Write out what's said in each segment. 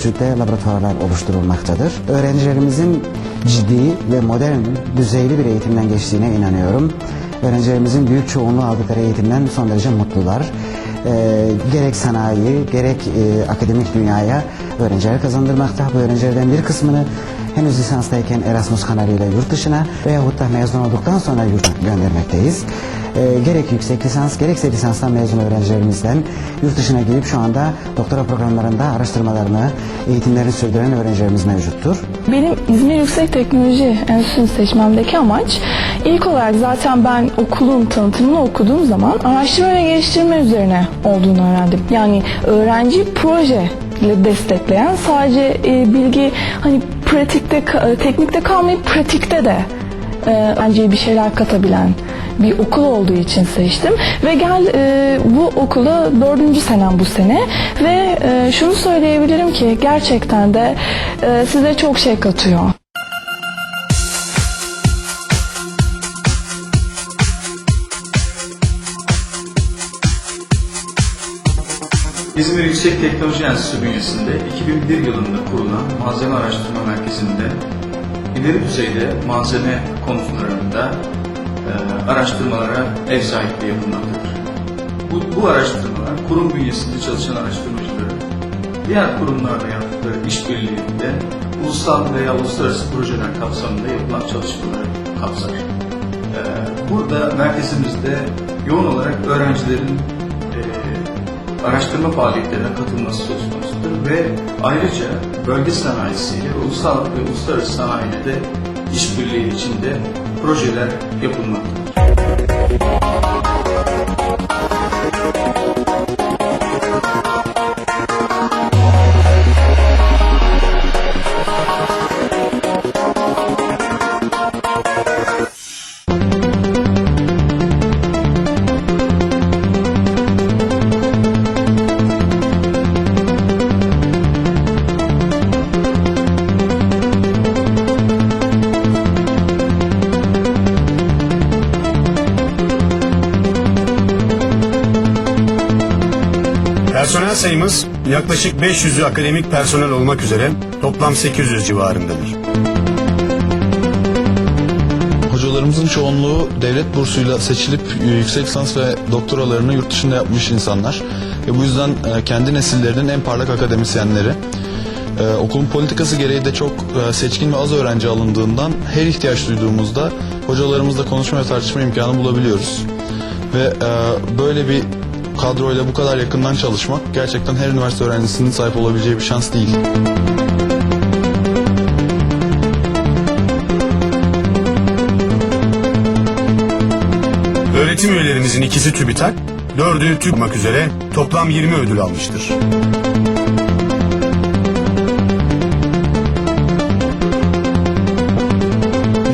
Türk'te laboratuvarlar oluşturulmaktadır. Öğrencilerimizin ciddi ve modern düzeyli bir eğitimden geçtiğine inanıyorum. Öğrencilerimizin büyük çoğunluğu aldıkları eğitimden son derece mutlular. Ee, gerek sanayi, gerek e, akademik dünyaya öğrenciler kazandırmakta. Bu öğrencilerden bir kısmını henüz lisanstayken Erasmus kanalıyla yurt dışına veyahut da mezun olduktan sonra yurda göndermekteyiz. Ee, gerek yüksek lisans gerekse lisanstan mezun öğrencilerimizden yurt dışına gidip şu anda doktora programlarında araştırmalarını, eğitimlerini sürdüren öğrencilerimiz mevcuttur. Benim İzmir Yüksek Teknoloji Enstitüsü'nü seçmemdeki amaç ilk olarak zaten ben okulun tanıtımını okuduğum zaman araştırma ve geliştirme üzerine olduğunu öğrendim. Yani öğrenci proje ile destekleyen sadece e, bilgi hani pratikte e, teknikte kalmayıp pratikte de e, bence bir şeyler katabilen bir okul olduğu için seçtim ve gel e, bu okulda dördüncü senem bu sene ve e, şunu söyleyebilirim ki gerçekten de e, size çok şey katıyor. İzmir Yüksek Teknoloji Enstitüsü bünyesinde 2001 yılında kurulan Malzeme Araştırma Merkezi'nde ileri düzeyde malzeme konularında e, araştırmalara ev sahipliği yapılmaktadır. Bu, bu araştırmalar kurum bünyesinde çalışan araştırmacıların diğer kurumlarla yaptıkları işbirliğinde ulusal veya uluslararası projeler kapsamında yapılan çalışmaları kapsar. E, burada merkezimizde yoğun olarak öğrencilerin araştırma faaliyetlerine katılması söz konusudur ve ayrıca bölge sanayisiyle ulusal ve uluslararası sanayide de işbirliği içinde projeler yapılmaktadır. Personel sayımız yaklaşık 500'ü akademik personel olmak üzere toplam 800 civarındadır. Hocalarımızın çoğunluğu devlet bursuyla seçilip yüksek lisans ve doktoralarını yurt dışında yapmış insanlar. Ve bu yüzden e, kendi nesillerinin en parlak akademisyenleri. E, Okulun politikası gereği de çok e, seçkin ve az öğrenci alındığından her ihtiyaç duyduğumuzda hocalarımızla konuşma ve tartışma imkanı bulabiliyoruz. Ve e, böyle bir kadroyla bu kadar yakından çalışmak gerçekten her üniversite öğrencisinin sahip olabileceği bir şans değil. Öğretim üyelerimizin ikisi TÜBİTAK, dördü TÜB olmak üzere toplam 20 ödül almıştır.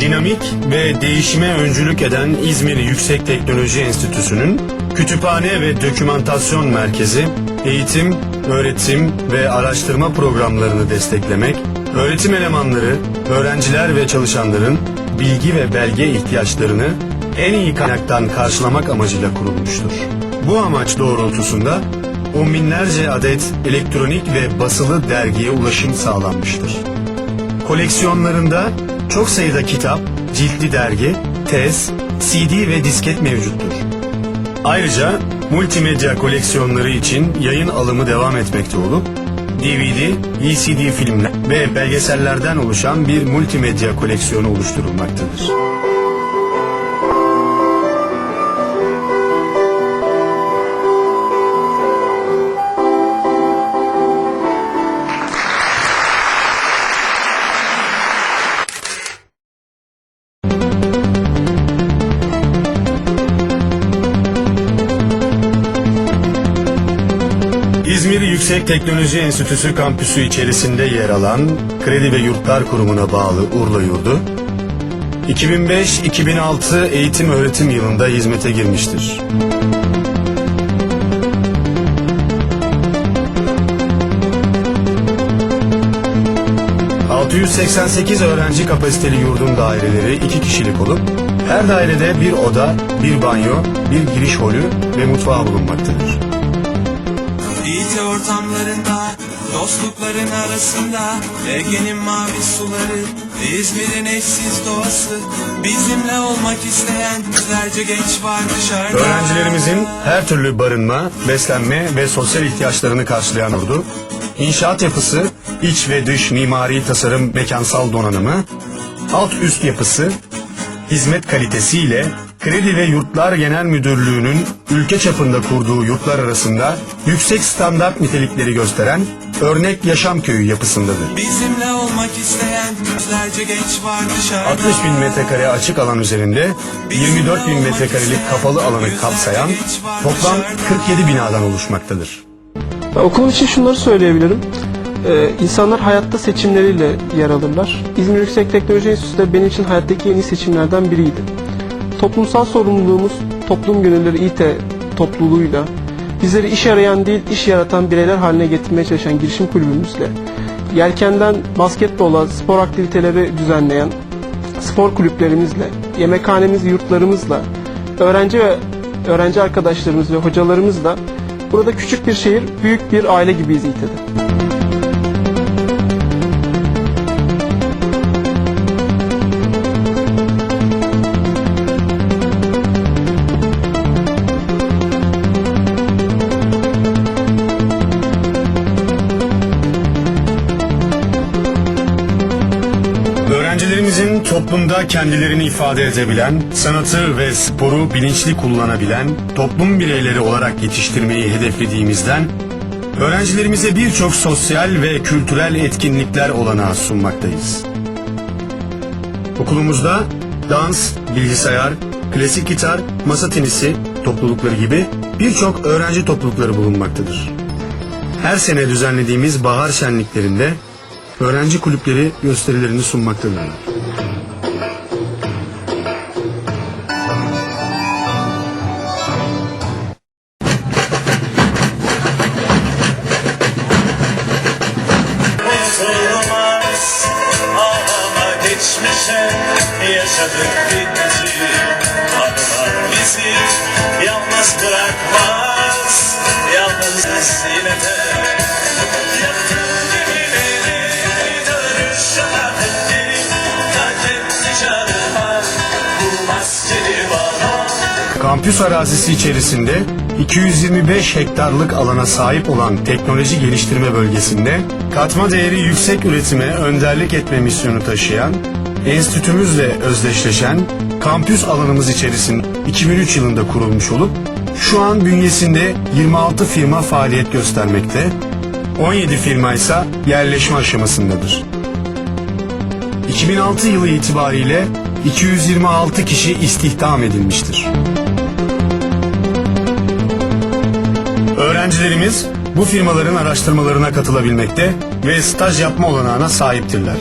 Dinamik ve değişime öncülük eden İzmir Yüksek Teknoloji Enstitüsü'nün kütüphane ve dokümantasyon merkezi, eğitim, öğretim ve araştırma programlarını desteklemek, öğretim elemanları, öğrenciler ve çalışanların bilgi ve belge ihtiyaçlarını en iyi kaynaktan karşılamak amacıyla kurulmuştur. Bu amaç doğrultusunda on binlerce adet elektronik ve basılı dergiye ulaşım sağlanmıştır. Koleksiyonlarında çok sayıda kitap, ciltli dergi, tez, CD ve disket mevcuttur. Ayrıca multimedya koleksiyonları için yayın alımı devam etmekte olup DVD, VCD filmler ve belgesellerden oluşan bir multimedya koleksiyonu oluşturulmaktadır. Yüksek Teknoloji Enstitüsü kampüsü içerisinde yer alan Kredi ve Yurtlar Kurumu'na bağlı Urla Yurdu, 2005-2006 eğitim öğretim yılında hizmete girmiştir. ...688 öğrenci kapasiteli yurdun daireleri iki kişilik olup... ...her dairede bir oda, bir banyo, bir giriş holü ve mutfağı bulunmaktadır. Eğitim ortamlarında dostlukların arasında Ege'nin mavi suları İzmir'in eşsiz doğası Bizimle olmak isteyen yüzlerce genç var dışarıda. Öğrencilerimizin her türlü barınma, beslenme ve sosyal ihtiyaçlarını karşılayan ordu, inşaat yapısı, iç ve dış mimari tasarım mekansal donanımı, alt üst yapısı, hizmet kalitesiyle Kredi ve Yurtlar Genel Müdürlüğü'nün ülke çapında kurduğu yurtlar arasında yüksek standart nitelikleri gösteren örnek yaşam köyü yapısındadır. Bizimle olmak isteyen yüzlerce genç var dışarıda 60 bin metrekare açık alan üzerinde 24 bin metrekarelik kapalı alanı kapsayan toplam 47 binadan oluşmaktadır. Ben okulum için şunları söyleyebilirim. Ee, insanlar hayatta seçimleriyle yer alırlar. İzmir Yüksek Teknoloji Enstitüsü de benim için hayattaki en iyi seçimlerden biriydi. Toplumsal sorumluluğumuz Toplum Gönülleri İT topluluğuyla bizleri iş arayan değil iş yaratan bireyler haline getirmeye çalışan girişim kulübümüzle yelkenden basketbola spor aktiviteleri düzenleyen spor kulüplerimizle, yemekhanemiz, yurtlarımızla, öğrenci ve öğrenci arkadaşlarımız ve hocalarımızla burada küçük bir şehir, büyük bir aile gibiyiz İT'de. Toplumda kendilerini ifade edebilen, sanatı ve sporu bilinçli kullanabilen toplum bireyleri olarak yetiştirmeyi hedeflediğimizden öğrencilerimize birçok sosyal ve kültürel etkinlikler olanağı sunmaktayız. Okulumuzda dans, bilgisayar, klasik gitar, masa tenisi toplulukları gibi birçok öğrenci toplulukları bulunmaktadır. Her sene düzenlediğimiz bahar şenliklerinde öğrenci kulüpleri gösterilerini sunmaktadırlar. Kampüs arazisi içerisinde 225 hektarlık alana sahip olan teknoloji geliştirme bölgesinde katma değeri yüksek üretime önderlik etme misyonu taşıyan, enstitümüzle özdeşleşen kampüs alanımız içerisinde 2003 yılında kurulmuş olup şu an bünyesinde 26 firma faaliyet göstermekte, 17 firma ise yerleşme aşamasındadır. 2006 yılı itibariyle 226 kişi istihdam edilmiştir. Öğrencilerimiz bu firmaların araştırmalarına katılabilmekte ve staj yapma olanağına sahiptirler.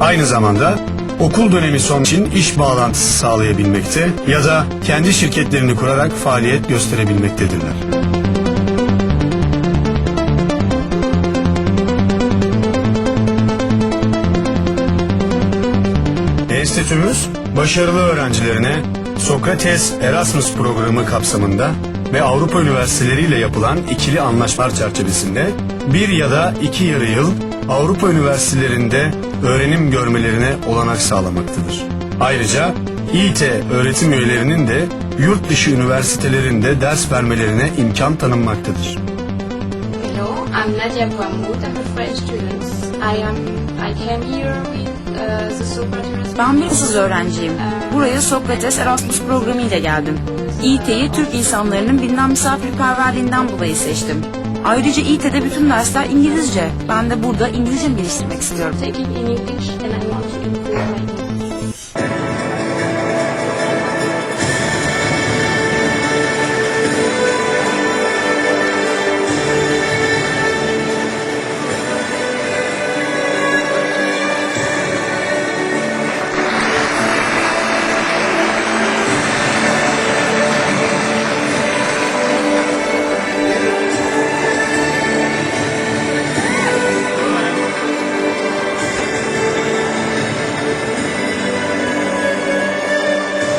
Aynı zamanda okul dönemi son için iş bağlantısı sağlayabilmekte ya da kendi şirketlerini kurarak faaliyet gösterebilmektedirler. Enstitümüz başarılı öğrencilerine Sokrates Erasmus programı kapsamında ve Avrupa üniversiteleriyle yapılan ikili anlaşmalar çerçevesinde bir ya da iki yarı yıl Avrupa üniversitelerinde öğrenim görmelerine olanak sağlamaktadır. Ayrıca İT öğretim üyelerinin de yurt dışı üniversitelerinde ders vermelerine imkan tanınmaktadır. Hello, I'm Nadia Bouamoud. I'm a French student. I am. I came here with uh, the Socrates. Ben bir Fransız öğrenciyim. Buraya Sokrates Erasmus programı ile geldim. İİT'yi Türk insanlarının bilinen misafirperverliğinden dolayı seçtim. Ayrıca İİT'de bütün dersler İngilizce. Ben de burada İngilizce geliştirmek istiyorum. Taking in English, and I want to improve my English.